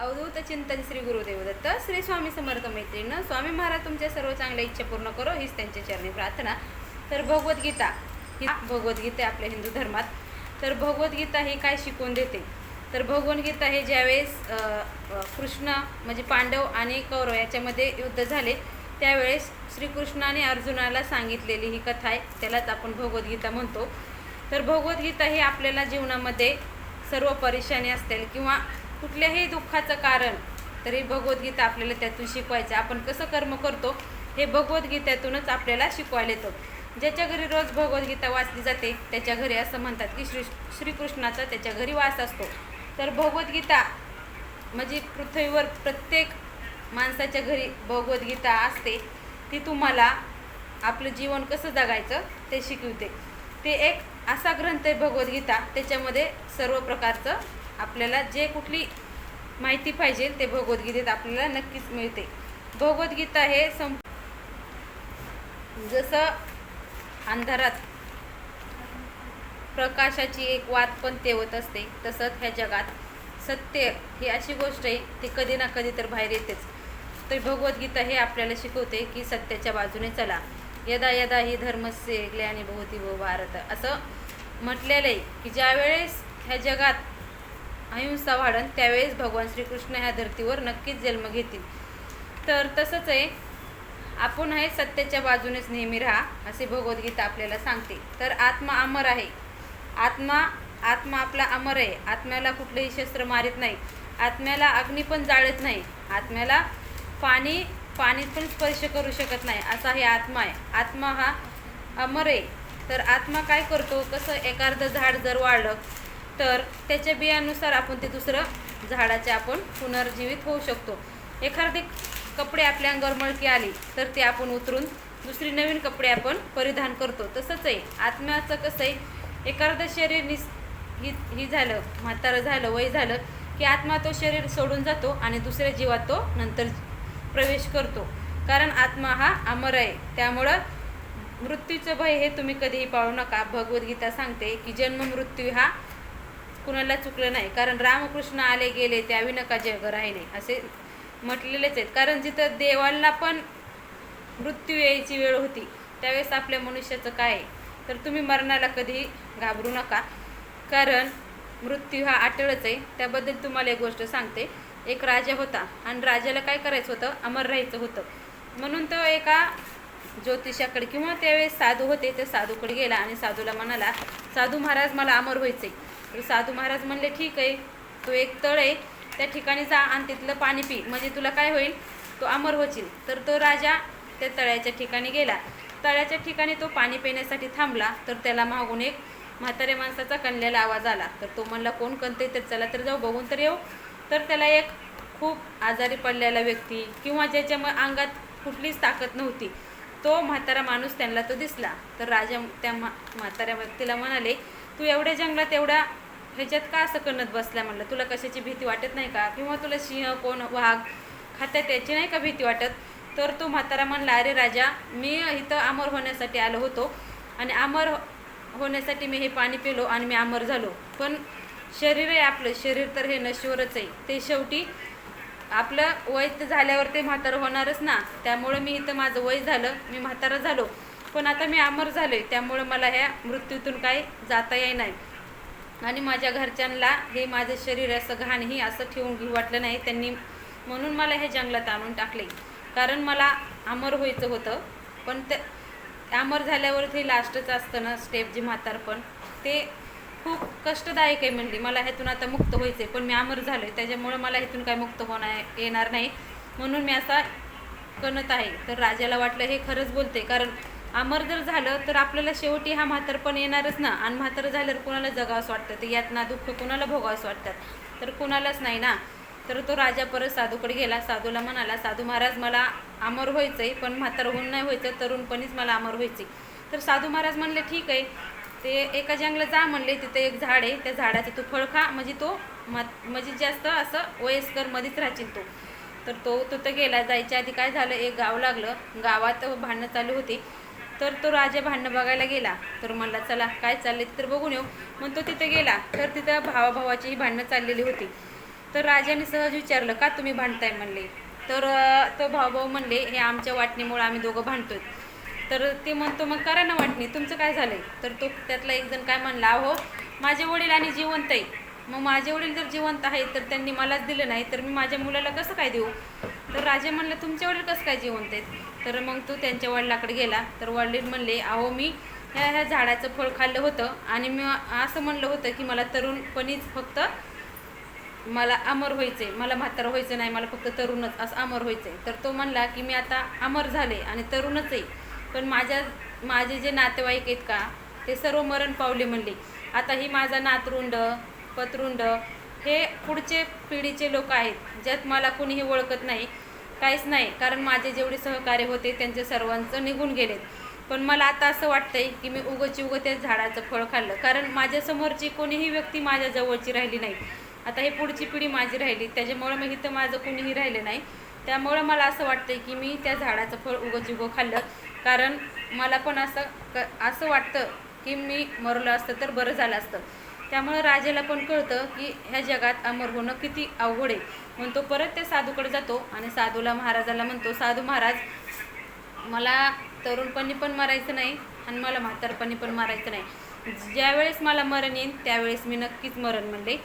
अवधूत चिंतन श्री गुरुदेव दत्त श्री स्वामी समर्थ मैत्रीण स्वामी महाराज तुमच्या सर्व चांगल्या इच्छा पूर्ण करो हीच त्यांच्या चरणी प्रार्थना. तर भगवद्गीता ही भगवद्गीता आपल्या हिंदू धर्मात. तर भगवद्गीता ही काय शिकवून देते? तर भगवद्गीता हे ज्यावेळेस कृष्ण म्हणजे पांडव आणि कौरव याच्यामध्ये युद्ध झाले त्यावेळेस श्रीकृष्णाने अर्जुनाला सांगितलेली ही कथा आहे त्यालाच आपण भगवद्गीता म्हणतो. तर भगवद्गीता ही आपल्याला जीवनामध्ये सर्व परेशानी असतील किंवा कुठल्याही दुःखाचं कारण तरी भगवद्गीता आपल्याला त्यातून शिकवायचं. आपण कसं कर्म करतो हे भगवद्गीतेतूनच आपल्याला शिकवायला येतं. ज्याच्या घरी रोज भगवद्गीता वाचली जाते त्याच्या घरी असं म्हणतात की श्री श्रीकृष्णाचा त्याच्या घरी वास असतो. तर भगवद्गीता म्हणजे पृथ्वीवर प्रत्येक माणसाच्या घरी भगवद्गीता असते ती तुम्हाला आपलं जीवन कसं जगायचं ते शिकवते. ते एक असा ग्रंथ आहे भगवद्गीता त्याच्यामध्ये सर्व प्रकारचं आपल्याला जे कुठली माहिती पाहिजे ते भगवद्गीतेत आपल्याला नक्कीच मिळते. भगवद्गीता हे सं जसं अंधारात प्रकाशाची एक वाद पण तेवत असते तसंच ह्या जगात सत्य ही अशी गोष्ट आहे ती कधी ना कधी तर बाहेर येतेच. तर भगवद्गीता हे आपल्याला शिकवते की सत्याच्या बाजूने चला. यदा यदा ही धर्मस्य ग्ल्यानी भोवती भो भारत असं म्हटलेलं आहे की ज्यावेळेस ह्या जगात अहिंसा वाढन त्यावेळेस भगवान श्रीकृष्ण ह्या धर्तीवर नक्कीच जन्म घेतील. तर तसंच आहे. आपण आहे सत्याच्या बाजूनेच नेहमी राहा असे भगवद्गीता आपल्याला सांगते. तर आत्मा अमर आहे. आत्मा आत्मा आपला अमर आहे. आत्म्याला कुठलेही शस्त्र मारित नाही. आत्म्याला अग्नी पण जाळत नाही. आत्म्याला पाणी पाणी पण स्पर्श करू शकत नाही. असा हे आत्मा आहे. आत्मा हा अमर आहे. तर आत्मा काय करतो? कसं एखादं झाड जर वाढलं तर त्याच्या बियानुसार आपण ते दुसरं झाडाचे आपण पुनर्जीवित होऊ शकतो. एखादे कपडे आपल्या अंगावर मळकी आली तर ते आपण उतरून दुसरी नवीन कपडे आपण परिधान करतो. तसंच आहे आत्म्याचं कसं आहे एखादं शरीर निस ही ही झालं म्हातारं झालं वय झालं की आत्मा तो शरीर सोडून जातो आणि दुसऱ्या जीवात तो नंतर प्रवेश करतो. कारण आत्मा हा अमर आहे. त्यामुळं मृत्यूचं भय हे तुम्ही कधीही पाळू नका. भगवद्गीता सांगते की जन्म मृत्यू हा कुणाला चुकलं नाही. कारण रामकृष्ण आले गेले त्यावी नका जग राहिले असे म्हटलेलेच आहेत. कारण जिथं देवाला पण मृत्यू यायची वेळ होती त्यावेळेस आपल्या मनुष्याचं काय आहे? तर तुम्ही मरणाला कधी घाबरू नका. कारण मृत्यू हा आटळच आहे. त्याबद्दल तुम्हाला एक गोष्ट सांगते. एक राजा होता आणि राजाला काय करायचं होतं? अमर राहायचं होतं. म्हणून तो एका ज्योतिषाकडे किंवा त्यावेळेस साधू होते ते साधूकडे गेला आणि साधूला म्हणाला साधू महाराज मला अमर व्हायचं आहे तर साधू महाराज म्हणले ठीक आहे तो एक तळ आहे त्या ठिकाणी जा आणि तिथलं पाणी पी. म्हणजे तुला काय होईल? तो अमर होशील. तर तो राजा त्या तळ्याच्या ठिकाणी गेला. तळ्याच्या ठिकाणी तो पाणी पिण्यासाठी थांबला तर त्याला मागून एक म्हाताऱ्या माणसाचा कणलेला आवाज आला. तर तो म्हणला कोण कणते तर चला तर जाऊ बघून तर येऊ. तर त्याला एक खूप आजारी पडलेला व्यक्ती किंवा ज्याच्या मग अंगात कुठलीच ताकद नव्हती तो म्हातारा माणूस त्यांना तो दिसला. तर राजा त्या म्हा म्हाताऱ्या व्यक्तीला म्हणाले तू एवढ्या जंगलात एवढा ह्याच्यात का असं कणत बसल्या म्हणलं? तुला कशाची भीती वाटत नाही का? किंवा तुला सिंह कोण वाघ खातात त्याची नाही का भीती वाटत? तर तो म्हातारा म्हणला अरे राजा मी इथं अमर होण्यासाठी आलो होतो आणि अमर होण्यासाठी मी हे पाणी पिलो आणि मी अमर झालो. पण शरीर आहे आपलं. शरीर तर हे नश्वरच आहे. ते शेवटी आपलं वय तर झाल्यावर ते म्हातारं होणारच ना. त्यामुळं मी इथं माझं वय झालं. मी म्हातारं झालो. पण आता मी अमर झालो आहे त्यामुळं मला ह्या मृत्यूतून काही जाता येई नाही. आणि माझ्या घरच्यांना हे माझं शरीर असं घाणही असं ठेवून घेऊ वाटलं नाही. त्यांनी म्हणून मला हे जंगलात आणून टाकले. कारण मला अमर व्हायचं होतं. पण ते अमर झाल्यावर ते लास्टच असतं ना स्टेप जे म्हातारपण ते खूप कष्टदायक आहे म्हणली. मला ह्यातून आता मुक्त व्हायचं आहे पण मी अमर झालो आहे त्याच्यामुळं मला ह्यातून काय मुक्त होणार येणार नाही. म्हणून मी असा कणत आहे. तर राजाला वाटलं हे खरंच बोलते कारण अमर जर झालं तर आपल्याला शेवटी हा म्हातार पण येणारच ना. आणि म्हातार झाल्यावर कुणाला जगावंसं वाटतं? ते यातना दुःख कुणाला भोगावंसं वाटतात तर कुणालाच नाही ना. तर तो राजा परत साधूकडे गेला. साधूला म्हणाला साधू महाराज मला अमर व्हायचं आहे पण म्हातार होऊन नाही व्हायचं तरुणपणीच मला अमर व्हायचं आहे तर साधू महाराज म्हणले ठीक आहे. ते एका जंगलात जा म्हणले तिथे एक झाड आहे. त्या झाडाचं तू फळ खा. म्हणजे तो म्हणजे जास्त असं वयस्कर मध्येच राहशील तो. तर तो तिथं गेला. जायच्या आधी काय झालं? एक गाव लागलं. गावात भांडणं चालू होती. तर तो राजा भांडणं बघायला गेला. तर म्हणला चला काय चालले तर बघून येऊ. मग तो तिथे गेला. तर तिथं भावाभावाचीही भांडणं चाललेली होती. तर राजाने सहज विचारलं का तुम्ही भांडताय? म्हणले. तर तो भाऊभाऊ म्हणले हे आमच्या वाटणीमुळे आम्ही दोघं भांडतोय. तर ते म्हणतो मग करा ना वाटणी तुमचं काय झालं तर तो त्यातला एक जण काय म्हणला अहो माझे वडील आणि जिवंत आहे. मग माझे वडील जर जिवंत आहे तर त्यांनी मलाच दिलं नाही तर मी माझ्या मुलाला कसं काय देऊ? तर राजा म्हणलं तुमचे वडील कसं काय जिवंत आहेत? तर मग तो त्यांच्या वडिलाकडे गेला. तर वडील म्हणले अहो मी ह्या ह्या झाडाचं फळ खाल्लं होतं आणि मी असं म्हणलं होतं की मला तरुणपणीच फक्त मला अमर व्हायचं आहे मला म्हातारं व्हायचं नाही मला फक्त तरुणच असं अमर व्हायचं आहे तर तो म्हणला की मी आता अमर झाले आणि तरुणच आहे. पण माझ्या माझे जे नातेवाईक आहेत का ते सर्व मरण पावले म्हणले. आता ही माझा नातरुंड पतरुंड हे पुढचे पिढीचे लोक आहेत ज्यात मला कोणीही ओळखत नाही काहीच नाही कारण माझे जेवढे सहकार्य होते त्यांचे सर्वांचं निघून गेलेत. पण मला आता असं वाटतंय की मी उगची उगं त्या झाडाचं फळ खाल्लं कारण माझ्यासमोरची कोणीही व्यक्ती माझ्या जवळची राहिली नाही. आता हे पुढची पिढी माझी राहिली त्याच्यामुळं मग इथं माझं कोणीही राहिलं नाही. त्यामुळं मला असं वाटतंय की मी त्या झाडाचं फळ उगं उगं खाल्लं कारण मला पण असं क असं वाटतं की मी मरलं असतं तर बरं झालं असतं. त्यामुळं राजाला पण कळतं की ह्या जगात अमर होणं किती अवघड आहे. म्हणून तो परत त्या साधूकडे जातो आणि साधूला महाराजाला म्हणतो साधू महाराज मला तरुणपणी पण मारायचं नाही आणि मला म्हातारपणी पण मारायचं नाही. ज्यावेळेस मला मरण येईन त्यावेळेस मी नक्कीच मरण म्हणले.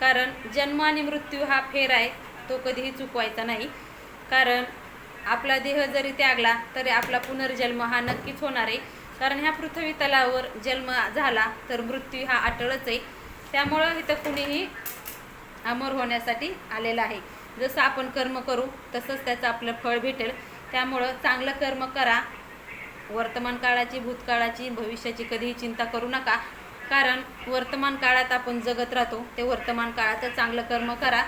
कारण जन्म आणि मृत्यू हा फेर आहे तो कधीही चुकवायचा नाही. कारण आपला देह जरी त्यागला तरी आपला पुनर्जन्म हा नक्कीच होणार आहे. कारण ह्या पृथ्वी तलावर जन्म झाला तर मृत्यू हा अटळच आहे. त्यामुळं इथं कुणीही अमर होण्यासाठी आलेला आहे. जसं आपण कर्म करू तसंच त्याचं आपलं फळ भेटेल. त्यामुळं चांगलं कर्म करा. वर्तमान काळाची भूतकाळाची भविष्याची कधीही चिंता करू नका. कारण वर्तमान काळात आपण जगत राहतो. ते वर्तमान काळात चांगलं कर्म करा.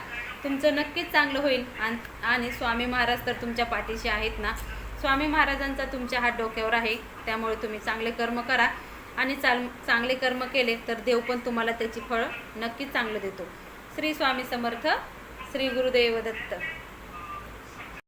तुमचं नक्कीच चांगलं होईल. आणि आणि स्वामी महाराज तर तुमच्या पाठीशी आहेत ना? स्वामी महाराजांचा तुमच्या हात डोक्यावर आहे त्यामुळे तुम्ही चांगले कर्म करा. आणि चाल चांगले कर्म केले तर देव पण तुम्हाला त्याची फळं नक्कीच चांगलं देतो. श्री स्वामी समर्थ श्री गुरुदेव दत्त.